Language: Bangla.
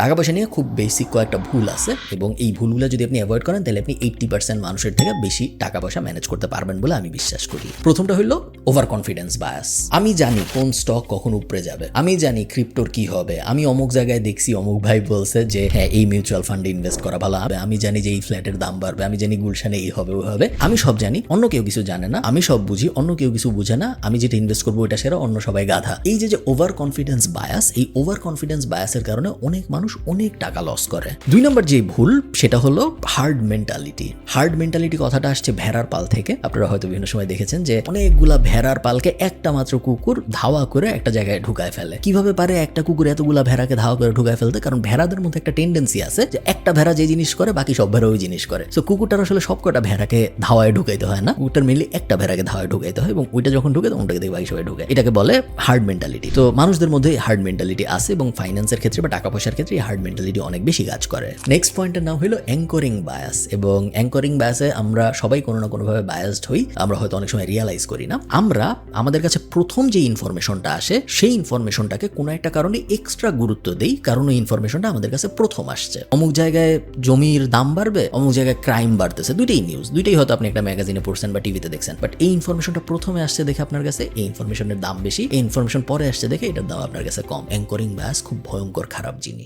টাকা পয়সা নিয়ে খুব বেসিক কয়েকটা ভুল আছে এবং এই ভুলগুলো যদি আপনি অ্যাভয়েড করেন, তাহলে আপনি এইট্টি পার্সেন্ট মানুষের থেকে বেশি টাকা পয়সা ম্যানেজ করতে পারবেন বলে আমি বিশ্বাস করি। প্রথমটা হলো ওভার কনফিডেন্স বায়াস আমি জানি কোন স্টক কখন উপরে যাবে। আমি জানি ক্রিপ্টোর কি হবে। আমি অমুক জায়গায় দেখছি, অমুক ভাই বলছে যে হ্যাঁ এই মিউচুয়াল ফান্ডে ইনভেস্ট করা ভালো হবে। আমি জানি যে এই ফ্ল্যাটের দাম বাড়বে। আমি জানি গুলশানে এই হবে, ও হবে। আমি সব জানি, অন্য কেউ কিছু জানে না। আমি সব বুঝি, অন্য কেউ কিছু বুঝে না। আমি যেটা ইনভেস্ট করব ওটা সেরা, অন্য সবাই গাধা। এই যে যে ওভার কনফিডেন্স বায়াস এই ওভার কনফিডেন্স বায়াসের কারণে অনেক মানুষ অনেক টাকা লস করে। দুই নম্বর যে ভুল, সেটা হলো হার্ড মেন্টালিটি হার্ড মেন্টালিটি কথাটা আসছে ভেড়ার পাল থেকে। আপনারা হয়তো বিভিন্ন সময় দেখেছেন যে অনেকগুলা ভেড়ার পালকে একটা মাত্র কুকুর ধাওয়া করে একটা জায়গায় ঢুকায় ফেলে। কীভাবে পারে একটা কুকুর এতগুলা ভেড়াকে ধাওয়া করে ঢুকায় ফেলতে? কারণ ভেড়াদের মধ্যে একটা টেন্ডেন্সি আছে যে একটা ভেড়া যে জিনিস করে, বাকি সব ভেড়া ওই জিনিস করে। সো কুকুরটার আসলে সবকটা ভেড়াকে ধাওয়ায় ঢুকাইতে হয় না। কুকুরটার মেনলি একটা ভেড়াকে ধাওয়ায় ঢুকাইতে হয় এবং ওইটা যখন ঢুকে, তখন ওটাকে দেখে বাকি সবাই ঢুকে। এটাকে বলে হার্ড মেন্টালিটি তো মানুষদের মধ্যে হার্ড মেন্টালিটি আছে এবং ফাইন্যান্সের ক্ষেত্রে বা টাকা পয়সার ক্ষেত্রে হার্ড মেন্টালিটি অনেক বেশি কাজ করে। নেক্সট পয়েন্টের নাম হলো অ্যাঙ্করিং বায়াস এবং অ্যাঙ্করিং বায়াসে আমরা সবাই কোনো না কোনোভাবে বায়াসড হই, আমরা হয়তো অনেক সময় রিয়ালাইজ করি না। আমরা, আমাদের কাছে প্রথম যে ইনফরমেশনটা আসে, সেই ইনফরমেশনটাকে কোনো একটা কারণে এক্সট্রা গুরুত্ব দেই, কারণ ওই ইনফরমেশনটা আমাদের কাছে প্রথম আসছে। অমুক জায়গায় জমির দাম বাড়বে, অমুক জায়গায় ক্রাইম বাড়তেছে, দুইটাই নিউজ দুইটাই হয়তো আপনি একটা ম্যাগাজিনে পড়ছেন বা টিভিতে দেখছেন। বাট এই ইনফরমেশনটা প্রথমে আসছে দেখে আপনার কাছে, এই ইনফরমেশনের দাম বেশি, এই ইনফরমেশন পরে আসছে দেখে এটার দাম আপনার কাছে কম। অ্যাঙ্করিং বায়াস খুব ভয়ঙ্কর, খারাপ জিনিস।